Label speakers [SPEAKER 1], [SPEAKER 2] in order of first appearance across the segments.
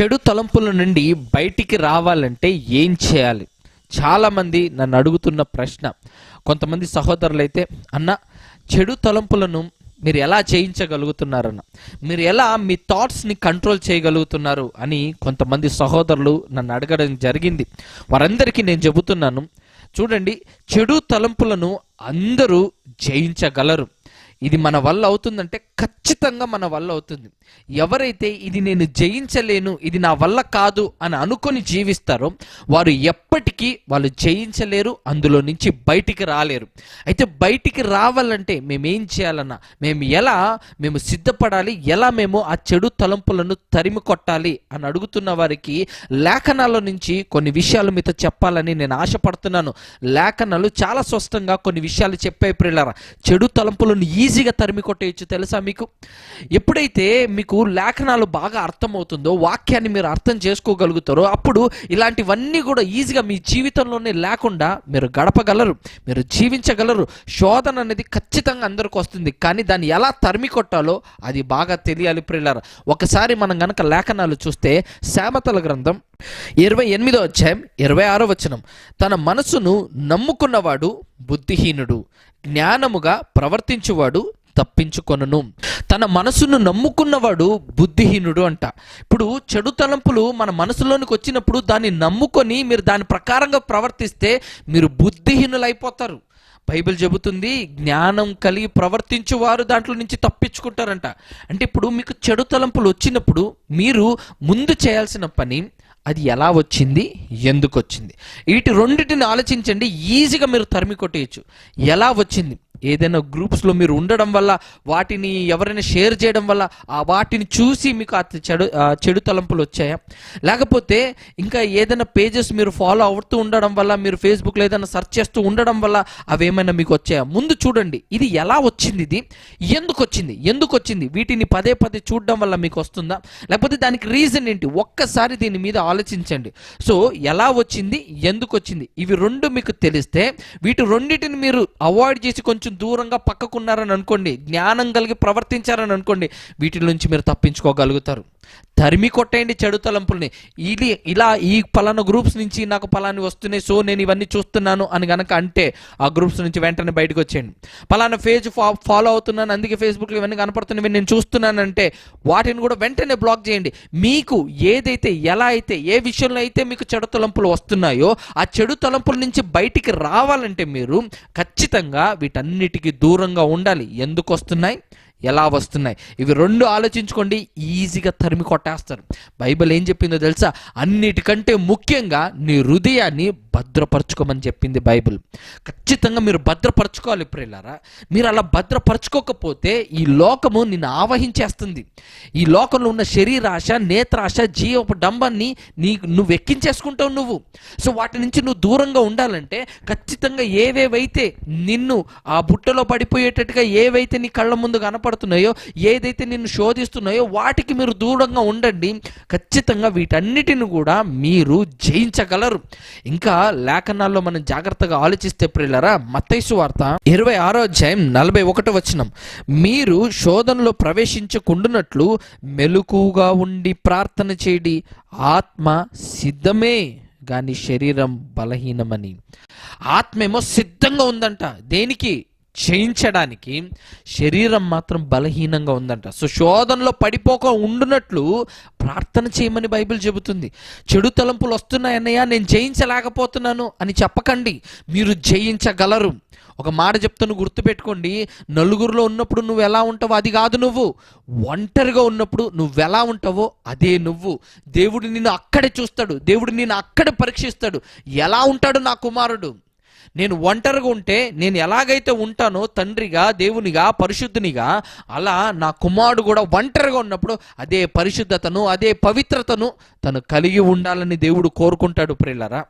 [SPEAKER 1] చెడు తలంపుల నుండి బయటికి రావాలంటే ఏం చేయాలి? చాలామంది నన్ను అడుగుతున్న ప్రశ్న. కొంతమంది సహోదరులైతే అన్న చెడు తలంపులను మీరు ఎలా చేయించగలుగుతున్నారన్న? మీరు ఎలా మీ థాట్స్ని కంట్రోల్ చేయగలుగుతున్నారు? అని కొంతమంది సహోదరులు నన్ను అడగడం జరిగింది. వారందరికీ నేను చెబుతున్నాను. చూడండి చెడు తలంపులను అందరూ జయించగలరు. ఇది మన వల్ల అవుతుందంటే ఖచ్చితంగా మన వల్ల అవుతుంది. ఎవరైతే ఇది నేను జయించలేను ఇది నా వల్ల కాదు అని అనుకొని జీవిస్తారో వారు ఎప్పటికీ వాళ్ళు జయించలేరు అందులో నుంచి బయటికి రాలేరు. అయితే బయటికి రావాలంటే మేమేం చేయాలన్నా మేము ఎలా మేము సిద్ధపడాలి ఎలా మేము ఆ చెడు తలంపులను తరిమి కొట్టాలి అని అడుగుతున్న వారికి లేఖనాల నుంచి కొన్ని విషయాలు మీతో చెప్పాలని నేను ఆశపడుతున్నాను. లేఖనాలు చాలా స్పష్టంగా కొన్ని విషయాలు చెప్పే ప్రిల్లరా చెడు తలంపులను ఈజీగా తరిమి కొట్టేయచ్చు తెలుసా మీకు? ఎప్పుడైతే మీకు లేఖనాలు బాగా అర్థమవుతుందో వాక్యాన్ని మీరు అర్థం చేసుకోగలుగుతారో అప్పుడు ఇలాంటివన్నీ కూడా ఈజీగా మీ జీవితంలోనే లేకుండా మీరు గడపగలరు మీరు జీవించగలరు. శోధన అనేది ఖచ్చితంగా అందరికి వస్తుంది. కానీ దాన్ని ఎలా తరిమి కొట్టాలో అది బాగా తెలియాలి ప్రిల్లర్ ఒకసారి మనం గనక లేఖనాలు చూస్తే శామతల గ్రంథం ఇరవై ఎనిమిదో అధ్యాయం ఇరవై ఆరో వచనం. తన మనసును నమ్ముకున్నవాడు బుద్ధిహీనుడు జ్ఞానముగా ప్రవర్తించువాడు తప్పించుకొనును. తన మనసును నమ్ముకున్నవాడు బుద్ధిహీనుడు అంట. ఇప్పుడు చెడు తలంపులు మన మనసులోనికి వచ్చినప్పుడు దాన్ని నమ్ముకొని మీరు దాని ప్రకారంగా ప్రవర్తిస్తే మీరు బుద్ధిహీనులైపోతారు. బైబిల్ చెబుతుంది జ్ఞానం కలిగి ప్రవర్తించు వారు దాంట్లో నుంచి తప్పించుకుంటారంట. అంటే ఇప్పుడు మీకు చెడు తలంపులు వచ్చినప్పుడు మీరు ముందు చేయాల్సిన పని అది ఎలా వచ్చింది? ఎందుకు వచ్చింది? వీటి రెండింటిని ఆలోచించండి ఈజీగా మీరు తరిమి కొట్టేయచ్చు. ఎలా వచ్చింది? ఏదైనా గ్రూప్స్లో మీరు ఉండడం వల్ల వాటిని ఎవరైనా షేర్ చేయడం వల్ల ఆ వాటిని చూసి మీకు ఆ చెడు చెడు తలంపులు వచ్చాయా? లేకపోతే ఇంకా ఏదైనా పేజెస్ మీరు ఫాలో అవుతూ ఉండడం వల్ల మీరు ఫేస్బుక్లో ఏదైనా సెర్చ్ చేస్తూ ఉండడం వల్ల అవి ఏమైనా మీకు వచ్చాయా? ముందు చూడండి ఇది ఎలా వచ్చింది ఇది? ఎందుకు వచ్చింది? ఎందుకు వచ్చింది? వీటిని పదే పదే చూడడం వల్ల మీకు వస్తుందా? లేకపోతే దానికి రీజన్ ఏంటి? ఒక్కసారి దీని మీద ఆలోచించండి. సో ఎలా వచ్చింది? ఎందుకు వచ్చింది? ఇవి రెండు మీకు తెలిస్తే వీటి రెండింటిని మీరు అవాయిడ్ చేసి కొంచెం దూరంగా పక్కకున్నారని అనుకోండి జ్ఞానం కలిగి ప్రవర్తించారని అనుకోండి వీటి నుంచి మీరు తప్పించుకోగలుగుతారు. తరిమి కొట్టేయండి చెడు తలంపుల్ని. ఇది ఇలా ఈ పలానా గ్రూప్స్ నుంచి నాకు పలాని వస్తున్నాయి సో నేను ఇవన్నీ చూస్తున్నాను అని కనుక అంటే ఆ గ్రూప్స్ నుంచి వెంటనే బయటకు వచ్చేయండి. పలానా పేజ్ ఫా ఫాలో అవుతున్నాను అందుకే ఫేస్బుక్లో ఇవన్నీ కనపడుతున్నవి నేను చూస్తున్నానంటే వాటిని కూడా వెంటనే బ్లాక్ చేయండి. మీకు ఏదైతే ఎలా అయితే ఏ విషయంలో అయితే మీకు చెడు తలంపులు వస్తున్నాయో ఆ చెడు తలంపుల నుంచి బయటికి రావాలంటే మీరు ఖచ్చితంగా వీటన్నిటికీ దూరంగా ఉండాలి. ఎందుకు వస్తున్నాయి? ఎలా వస్తున్నాయి? ఇవి రెండు ఆలోచించుకోండి ఈజీగా తరిమి కొట్టేస్తారు. బైబిల్ ఏం చెప్పిందో తెలుసా? అన్నిటికంటే ముఖ్యంగా నీ హృదయాన్ని భద్రపరచుకోమని చెప్పింది బైబిల్. ఖచ్చితంగా మీరు భద్రపరచుకోవాలి ప్రియులారా. మీరు అలా భద్రపరచుకోకపోతే ఈ లోకము నిన్ను ఆవహించేస్తుంది. ఈ లోకంలో ఉన్న శరీరాశ నేత్రాశ జీవపు డంబాన్ని నీ నువ్వు ఎక్కించేసుకుంటావు నువ్వు. సో వాటి నుంచి నువ్వు దూరంగా ఉండాలంటే ఖచ్చితంగా ఏవేవైతే నిన్ను ఆ బుట్టలో పడిపోయేటట్టుగా ఏవైతే నీ కళ్ళ ముందు కనపడుతున్నాయో ఏదైతే నిన్ను శోధిస్తున్నాయో వాటికి మీరు దూరంగా ఉండండి. ఖచ్చితంగా వీటన్నిటిని కూడా మీరు జయించగలరు. ఇంకా లేఖనాల్లో మనం జాగ్రత్తగా ఆలోచిస్తే ప్రియులరా మత్తైసు వార్త ఇరవై ఆరో అధ్యాయం నలభై ఒకటో వచనం. మీరు శోధనలో ప్రవేశించకుండునట్లు మెలకుగా ఉండి ప్రార్థన చేయడి ఆత్మ సిద్ధమే కానీ శరీరం బలహీనమని. ఆత్మేమో సిద్ధంగా ఉందంట. దేనికి? చేయించడానికి శరీరం మాత్రం బలహీనంగా ఉందంట. సో శోధనలో పడిపోక ఉండునట్లు ప్రార్థన చేయమని బైబిల్ చెబుతుంది. చెడు తలంపులు వస్తున్నాయన్నయ్య నేను జయించలేకపోతున్నాను అని చెప్పకండి మీరు జయించగలరు. ఒక మాట చెప్తాను గుర్తుపెట్టుకోండి. నలుగురిలో ఉన్నప్పుడు నువ్వు ఎలా ఉంటావో అది కాదు నువ్వు. ఒంటరిగా ఉన్నప్పుడు నువ్వు ఎలా ఉంటావో అదే నువ్వు. దేవుడు నిన్ను అక్కడే చూస్తాడు. దేవుడు నిన్ను అక్కడే పరీక్షిస్తాడు. ఎలా ఉంటాడు నా కుమారుడు? నేను ఒంటరిగా ఉంటే నేను ఎలాగైతే ఉంటానో తండ్రిగా దేవునిగా పరిశుద్ధునిగా అలా నా కుమారుడు కూడా ఒంటరిగా ఉన్నప్పుడు అదే పరిశుద్ధతను అదే పవిత్రతను తను కలిగి ఉండాలని దేవుడు కోరుకుంటాడు ప్రిల్లరా.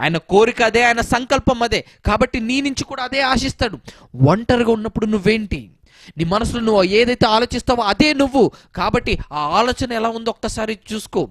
[SPEAKER 1] ఆయన కోరిక అదే ఆయన సంకల్పం అదే. కాబట్టి నీ నుంచి కూడా అదే ఆశిస్తాడు. ఒంటరిగా ఉన్నప్పుడు నువ్వేంటి? నీ మనసులో నువ్వు ఏదైతే ఆలోచిస్తావో అదే నువ్వు. కాబట్టి ఆ ఆలోచన ఎలా ఉందో ఒక్కసారి చూసుకో.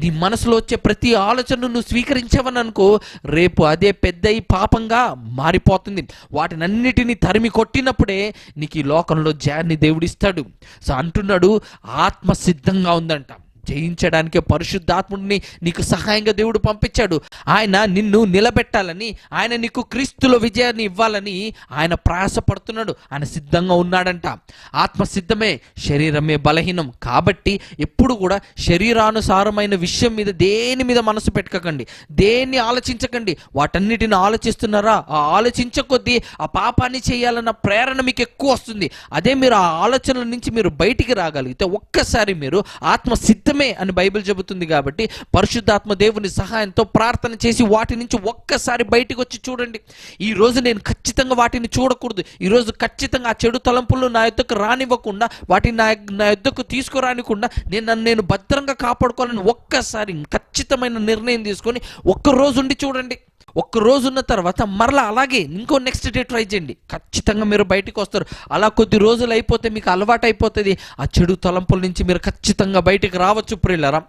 [SPEAKER 1] నీ మనసులో వచ్చే ప్రతి ఆలోచనను నువ్వు స్వీకరించావని అనుకో. రేపు అదే పెద్ద పాపంగా మారిపోతుంది. వాటినన్నిటిని తరిమి కొట్టినప్పుడే నీకు ఈ లోకంలో జాన్ని దేవుడిస్తాడు. సో అంటున్నాడు ఆత్మ సిద్ధంగా ఉందంట. జయించడానికే పరిశుద్ధాత్ముడిని నీకు సహాయంగా దేవుడు పంపించాడు. ఆయన నిన్ను నిలబెట్టాలని ఆయన నీకు క్రీస్తులో విజయాన్ని ఇవ్వాలని ఆయన ప్రయాసపడుతున్నాడు. ఆయన సిద్ధంగా ఉన్నాడంట. ఆత్మ సిద్ధమే శరీరమే బలహీనం. కాబట్టి ఎప్పుడు కూడా శరీరానుసారమైన విషయం మీద దేని మీద మనసు పెట్టుకోకండి. దేన్ని ఆలోచించకండి. వాటన్నిటిని ఆలోచిస్తున్నారా? ఆ ఆలోచించ కొద్దీ ఆ పాపాన్ని చేయాలన్న ప్రేరణ మీకు ఎక్కువ వస్తుంది. అదే మీరు ఆ ఆలోచనల నుంచి మీరు బయటికి రాగలిగితే ఒక్కసారి మీరు ఆత్మ నిజమే అని బైబిల్ చెబుతుంది కాబట్టి పరిశుద్ధాత్మ దేవుని సహాయంతో ప్రార్థన చేసి వాటి నుంచి ఒక్కసారి బయటికి వచ్చి చూడండి. ఈ రోజు నేను ఖచ్చితంగా వాటిని చూడకూడదు. ఈ రోజు ఖచ్చితంగా ఆ చెడు తలంపులు నా యొద్దకు రానివ్వకుండా వాటిని నా నా యొద్దకు తీసుకురానికుండా నేను నన్ను నేను భద్రంగా కాపాడుకోవాలని ఒక్కసారి ఖచ్చితమైన నిర్ణయం తీసుకొని ఒక్క రోజు ఉండి చూడండి. ఒక్క రోజు ఉన్న తర్వాత మరలా అలాగే ఇంకో నెక్స్ట్ డే ట్రై చేయండి. ఖచ్చితంగా మీరు బయటికి వస్తారు. అలా కొద్ది రోజులు అయిపోతే మీకు అలవాటు అయిపోతుంది. ఆ చెడు తలంపుల నుంచి మీరు ఖచ్చితంగా బయటికి రావచ్చు ప్రిల్లరా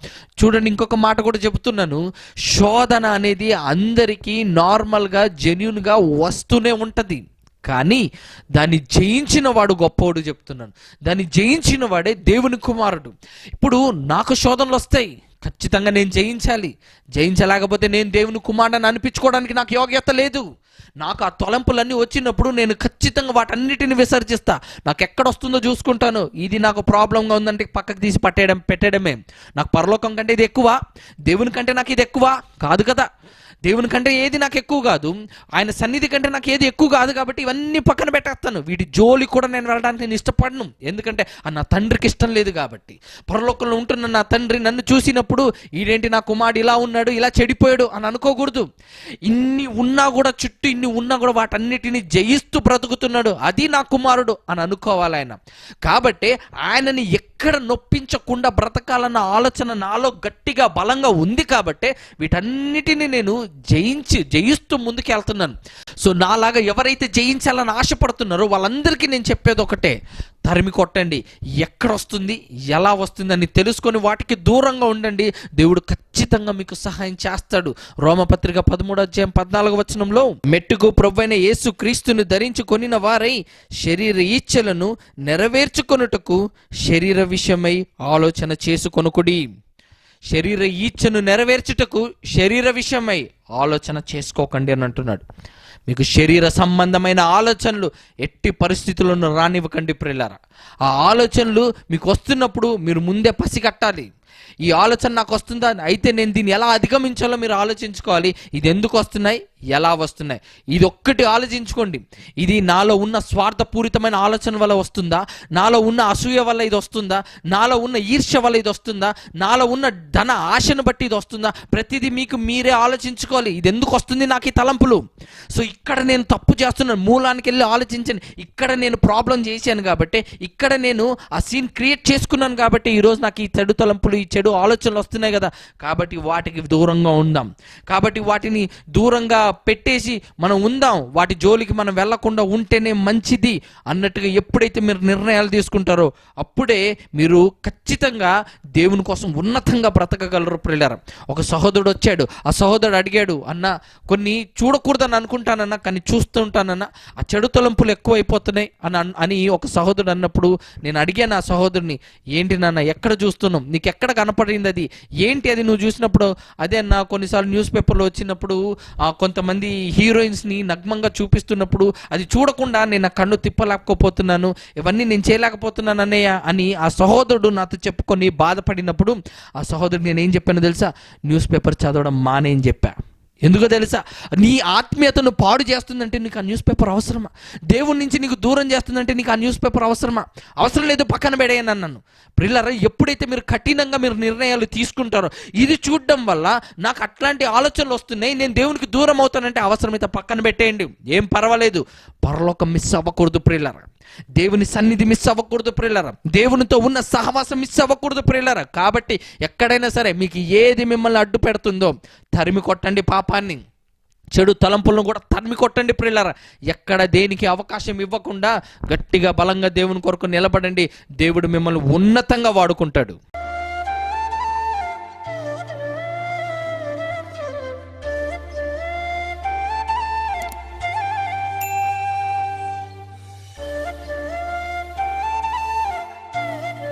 [SPEAKER 1] చూడండి ఇంకొక మాట కూడా చెబుతున్నాను. శోధన అనేది అందరికీ నార్మల్గా జెన్యున్గా వస్తూనే ఉంటుంది. కానీ దాన్ని జయించిన వాడు గొప్పవాడు చెప్తున్నాను. దాన్ని జయించిన వాడే దేవుని కుమారుడు. ఇప్పుడు నాకు శోధనలు వస్తాయి. ఖచ్చితంగా నేను జయించాలి. జయించలేకపోతే నేను దేవుని కుమారుడని అనిపించుకోవడానికి నాకు యోగ్యత లేదు. నాకు ఆ తొలంపులన్నీ వచ్చినప్పుడు నేను ఖచ్చితంగా వాటన్నిటిని విసర్జిస్తా. నాకు ఎక్కడ వస్తుందో చూసుకుంటాను. ఇది నాకు ప్రాబ్లంగా ఉందంటే పక్కకు తీసి పట్టేయడం పెట్టడమే నాకు పరలోకం కంటే ఇది ఎక్కువ. దేవుని కంటే నాకు ఇది ఎక్కువ. కాదు కదా. దేవుని కంటే ఏది నాకు ఎక్కువ కాదు. ఆయన సన్నిధి కంటే నాకు ఏది ఎక్కువ కాదు కాబట్టి ఇవన్నీ పక్కన పెట్టేస్తాను. వీటి జోలి కూడా నేను వెళ్ళడానికి నేను ఇష్టపడను. ఎందుకంటే ఆ నా తండ్రికి ఇష్టం లేదు కాబట్టి. పరలోకంలో ఉంటున్న నా తండ్రి నన్ను చూసినప్పుడు ఈడేంటి నా కుమారుడు ఇలా ఉన్నాడు ఇలా చెడిపోయాడు అని అనుకోకూడదు. ఇన్ని ఉన్నా కూడా చుట్టూ ఇన్ని ఉన్నా కూడా వాటన్నిటిని జయిస్తూ బ్రతుకుతున్నాడు. అది నా కుమారుడు అని అనుకోవాలి ఆయన. కాబట్టి ఆయనని ఎక్కడ నొప్పించకుండా బ్రతకాలన్న ఆలోచన నాలో గట్టిగా బలంగా ఉంది కాబట్టి వీటన్నిటిని నేను జయించి జయిస్తూ ముందుకు వెళ్తున్నాను సో నాలాగా ఎవరైతే జయించాలని ఆశపడుతున్నారో వాళ్ళందరికీ నేను చెప్పేది ఒకటే తరిమి కొట్టండి. ఎక్కడ వస్తుంది ఎలా వస్తుంది అని తెలుసుకొని వాటికి దూరంగా ఉండండి. దేవుడు ఖచ్చితంగా మీకు సహాయం చేస్తాడు. రోమపత్రిక పదమూడు అధ్యాయం పద్నాలుగు వచనంలో మెట్టుకు ప్రభువైన యేసు క్రీస్తుని ధరించుకొనిన వారై శరీర ఈచ్ఛలను నెరవేర్చుకొనుటకు శరీర విషయమై ఆలోచన చేసుకొనుకుడి. శరీర ఈచ్ఛను నెరవేర్చుటకు శరీర విషయమై ఆలోచన చేసుకోకండి అని అంటున్నాడు. మీకు శరీర సంబంధమైన ఆలోచనలు ఎట్టి పరిస్థితులను రానివ్వకండి ప్రిల్లరా ఆ ఆలోచనలు మీకు వస్తున్నప్పుడు మీరు ముందే పసిగట్టాలి. ఈ ఆలోచన నాకు వస్తుందా? అయితే నేను దీన్ని ఎలా అధిగమించాలో మీరు ఆలోచించుకోవాలి. ఇది ఎందుకు వస్తున్నాయి? ఎలా వస్తున్నాయి? ఇది ఒక్కటి ఆలోచించుకోండి. ఇది నాలో ఉన్న స్వార్థపూరితమైన ఆలోచన వల్ల వస్తుందా? నాలో ఉన్న అసూయ వల్ల ఇది వస్తుందా? నాలో ఉన్న ఈర్ష్య వల్ల ఇది వస్తుందా? నాలో ఉన్న ధన ఆశను బట్టి ఇది వస్తుందా? ప్రతిదీ మీకు మీరే ఆలోచించుకోవాలి. ఇది ఎందుకు వస్తుంది నాకు ఈ తలంపులు? సో ఇక్కడ నేను తప్పు చేస్తున్నాను. మూలానికి వెళ్ళి ఆలోచించాను ఇక్కడ నేను ప్రాబ్లం చేశాను కాబట్టి ఇక్కడ నేను ఆ సీన్ క్రియేట్ చేసుకున్నాను కాబట్టి ఈరోజు నాకు ఈ చెడు తలంపులు ఈ చెడు ఆలోచనలు వస్తున్నాయి కదా. కాబట్టి వాటికి దూరంగా ఉందాం. కాబట్టి వాటిని దూరంగా పెట్టేసి మనం ఉందాం. వాటి జోలికి మనం వెళ్ళకుండా ఉంటేనే మంచిది అన్నట్టుగా ఎప్పుడైతే మీరు నిర్ణయాలు తీసుకుంటారో అప్పుడే మీరు ఖచ్చితంగా దేవుని కోసం ఉన్నతంగా బ్రతకగలరు ప్రిల్లర ఒక సహోదరుడు వచ్చాడు. ఆ సహోదరుడు అడిగాడు అన్న కొన్ని చూడకూడదని అనుకుంటానన్నా కానీ చూస్తుంటానన్నా ఆ చెడు తలంపులు ఎక్కువైపోతున్నాయి అని అని ఒక సహోదరుడు అన్నప్పుడు నేను అడిగాను ఆ సహోదరుని ఏంటి నాన్న ఎక్కడ చూస్తున్నాం నీకు ఎక్కడ కనపడింది అది ఏంటి అది? నువ్వు చూసినప్పుడు అదే అన్న కొన్నిసార్లు న్యూస్ పేపర్లో వచ్చినప్పుడు ఆ, కొంతమంది హీరోయిన్స్ని నగ్మంగా చూపిస్తున్నప్పుడు అది చూడకుండా నేను నా కన్ను తిప్పలేకపోతున్నాను ఇవన్నీ నేను చేయలేకపోతున్నాను అన్నయ్య అని ఆ సహోదరుడు నాతో చెప్పుకొని బాధపడినప్పుడు ఆ సహోదరుడు నేను ఏం చెప్పానో తెలుసా? న్యూస్ పేపర్ చదవడం మానేం చెప్పా. ఎందుకో తెలుసా? నీ ఆత్మీయతను పాడు చేస్తుందంటే నీకు ఆ న్యూస్ పేపర్ అవసరమా? దేవుడి నుంచి నీకు దూరం చేస్తుందంటే నీకు ఆ న్యూస్ పేపర్ అవసరమా? అవసరం లేదు పక్కన పెడేయను అన్నాను. ప్రిల్లరా ఎప్పుడైతే మీరు కఠినంగా మీరు నిర్ణయాలు తీసుకుంటారో ఇది చూడడం వల్ల నాకు అట్లాంటి ఆలోచనలు వస్తున్నాయి నేను దేవునికి దూరం అవుతానంటే అవసరమైతే పక్కన పెట్టేయండి. ఏం పర్వాలేదు. పరలోకం మిస్ అవ్వకూడదు ప్రిల్లరా. దేవుని సన్నిధి మిస్ అవ్వకూడదు ప్రిల్లరా. దేవునితో ఉన్న సహవాసం మిస్ అవ్వకూడదు ప్రిల్లరా. కాబట్టి ఎక్కడైనా సరే మీకు ఏది మిమ్మల్ని అడ్డు పెడుతుందో తరిమి కొట్టండి పాపాన్ని చెడు తలంపులను కూడా తరిమి కొట్టండి ప్రిల్లరా ఎక్కడ దేనికి అవకాశం ఇవ్వకుండా గట్టిగా బలంగా దేవుని కొరకు నిలబడండి. దేవుడు మిమ్మల్ని ఉన్నతంగా వాడుకుంటాడు.